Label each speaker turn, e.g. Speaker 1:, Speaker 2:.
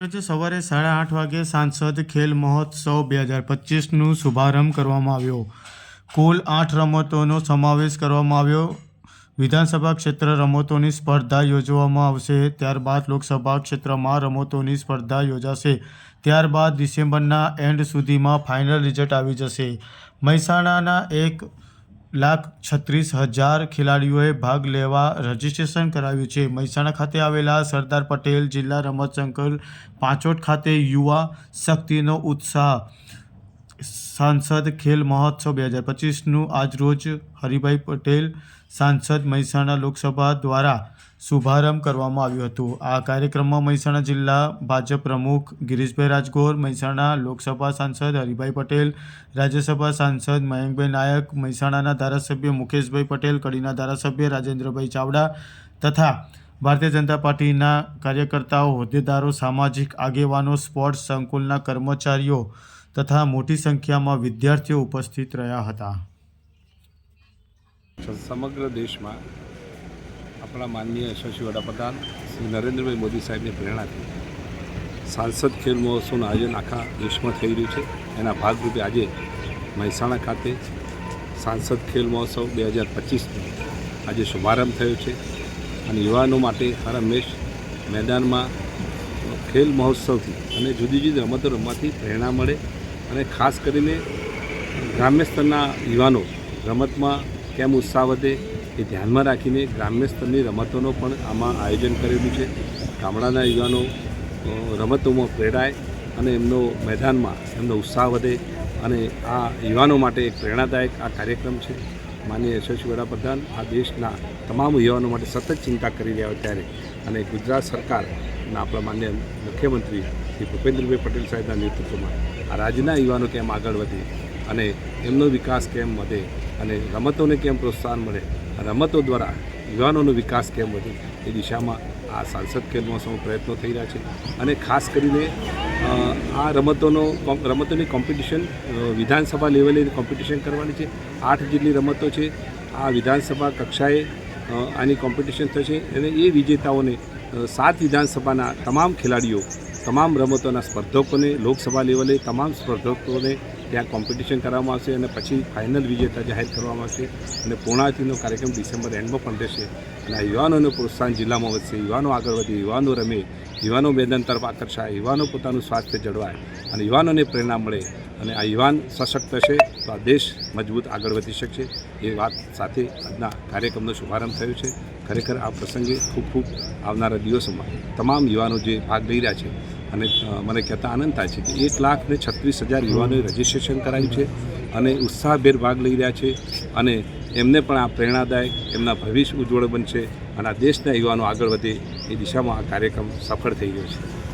Speaker 1: આજે સવારે સાડા આઠ વાગે સાંસદ ખેલ મહોત્સવ બે હજાર પચીસનું શુભારંભ કરવામાં આવ્યો. કુલ આઠ રમતોનો સમાવેશ કરવામાં આવ્યો. વિધાનસભા ક્ષેત્ર રમતોની સ્પર્ધા યોજવામાં આવશે, ત્યારબાદ લોકસભા ક્ષેત્રમાં રમતોની સ્પર્ધા યોજાશે, ત્યારબાદ ડિસેમ્બરના એન્ડ સુધીમાં ફાઇનલ રિઝલ્ટ આવી જશે. મહેસાણાના એક લાખ છત્રીસ હજાર ખેલાડીઓએ ભાગ લેવા રજીસ્ટ્રેશન કરાવ્યું છે. મહેસાણા ખાતે આવેલા સરદાર પટેલ જિલ્લા રમત સંકુલ પાંચોટ ખાતે યુવા શક્તિનો ઉત્સાહ સાંસદ ખેલ મહોત્સવ બે હજાર પચીસનું આજરોજ હરિભાઈ પટેલ સાંસદ મહેસાણા લોકસભા દ્વારા શુભારંભ કરવામાં આવ્યું હતું. આ કાર્યક્રમમાં મહેસાણા જિલ્લા ભાજપ પ્રમુખ ગિરીશભાઈ રાજગોર, મહેસાણા લોકસભા સાંસદ હરિભાઈ પટેલ, રાજ્યસભા સાંસદ મયંકભાઈ નાયક, મહેસાણાના ધારાસભ્ય મુકેશભાઈ પટેલ, કડીના ધારાસભ્ય રાજેન્દ્રભાઈ ચાવડા તથા ભારતીય જનતા પાર્ટીના કાર્યકર્તાઓ, હોદ્દેદારો, સામાજિક આગેવાનો, સ્પોર્ટ્સ સંકુલના કર્મચારીઓ તથા મોટી સંખ્યામાં વિદ્યાર્થીઓ ઉપસ્થિત રહ્યા હતા.
Speaker 2: સમગ્ર દેશમાં આપણા માનનીય યશસ્વી વડાપ્રધાન શ્રી નરેન્દ્રભાઈ મોદી સાહેબની પ્રેરણાથી સાંસદ ખેલ મહોત્સવનું આયોજન આખા દેશમાં થઈ રહ્યું છે. એના ભાગરૂપે આજે મહેસાણા ખાતે સાંસદ ખેલ મહોત્સવ બે હજાર પચીસનો આજે શુભારંભ થયો છે અને યુવાનો માટે હર હંમેશ મેદાનમાં ખેલ મહોત્સવથી અને જુદી જુદી રમતો રમવાથી પ્રેરણા મળે. અને ખાસ કરીને ગ્રામ્ય સ્તરના યુવાનો રમતમાં કેમ ઉત્સાહ વધે એ ધ્યાનમાં રાખીને ગ્રામ્ય સ્તરની રમતોનો પણ આમાં આયોજન કરેલું છે. ગામડાના યુવાનો રમતોમાં પ્રેરાય અને એમનો મેદાનમાં એમનો ઉત્સાહ વધે અને આ યુવાનો માટે એક પ્રેરણાદાયક આ કાર્યક્રમ છે. માનીય યશસ્વી વડાપ્રધાન આ દેશના તમામ યુવાનો માટે સતત ચિંતા કરી રહ્યા હોય ત્યારે અને ગુજરાત સરકારના આપણા માન્ય મુખ્યમંત્રી શ્રી ભૂપેન્દ્રભાઈ પટેલ સાહેબના નેતૃત્વમાં આ રાજ્યના યુવાનો કેમ આગળ વધે અને એમનો વિકાસ કેમ વધે અને રમતોને કેમ પ્રોત્સાહન મળે, રમતો દ્વારા યુવાનોનો વિકાસ કેમ વધે એ દિશામાં આ સાંસદ ખેલ મહોત્સવમાં પ્રયત્નો થઈ રહ્યા છે. અને ખાસ કરીને આ રમતોનો રમતોની કોમ્પિટિશન વિધાનસભા લેવલે કોમ્પિટિશન કરવાની છે. આઠ જેટલી રમતો છે. આ વિધાનસભા કક્ષાએ આની કોમ્પિટિશન થશે અને એ વિજેતાઓને સાત વિધાનસભાના તમામ ખેલાડીઓ તમામ રમતોના સ્પર્ધકોને, લોકસભા લેવલે તમામ સ્પર્ધકોને ત્યાં કોમ્પિટિશન કરવામાં આવશે અને પછી ફાઇનલ વિજેતા જાહેર કરવામાં આવશે અને પૂર્ણાવતીનો કાર્યક્રમ ડિસેમ્બર એન્ડમાં પણ રહેશે. અને આ યુવાનોને પ્રોત્સાહન જિલ્લામાં વધશે. યુવાનો આગળ વધે, યુવાનો રમે, યુવાનો મેદાન તરફ આકર્ષાય, યુવાનો પોતાનું સ્વાસ્થ્ય જળવાય અને યુવાનોને પ્રેરણા મળે અને આ યુવાન સશક્ત હશે તો આ દેશ મજબૂત આગળ વધી શકશે. એ વાત સાથે આજના કાર્યક્રમનો શુભારંભ થયો છે. ખરેખર આ પ્રસંગે ખૂબ ખૂબ આવનારા દિવસોમાં તમામ યુવાનો જે ભાગ લઈ રહ્યા છે અને મને કહેતા આનંદ થાય છે કે એક લાખ ને છત્રીસ હજાર યુવાનોએ રજિસ્ટ્રેશન કરાવ્યું છે અને ઉત્સાહભેર ભાગ લઈ રહ્યા છે અને એમને પણ આ પ્રેરણાદાયક, એમના ભવિષ્ય ઉજ્જવળ બનશે અને આ દેશના યુવાનો આગળ વધે એ દિશામાં આ કાર્યક્રમ સફળ થઈ ગયો છે.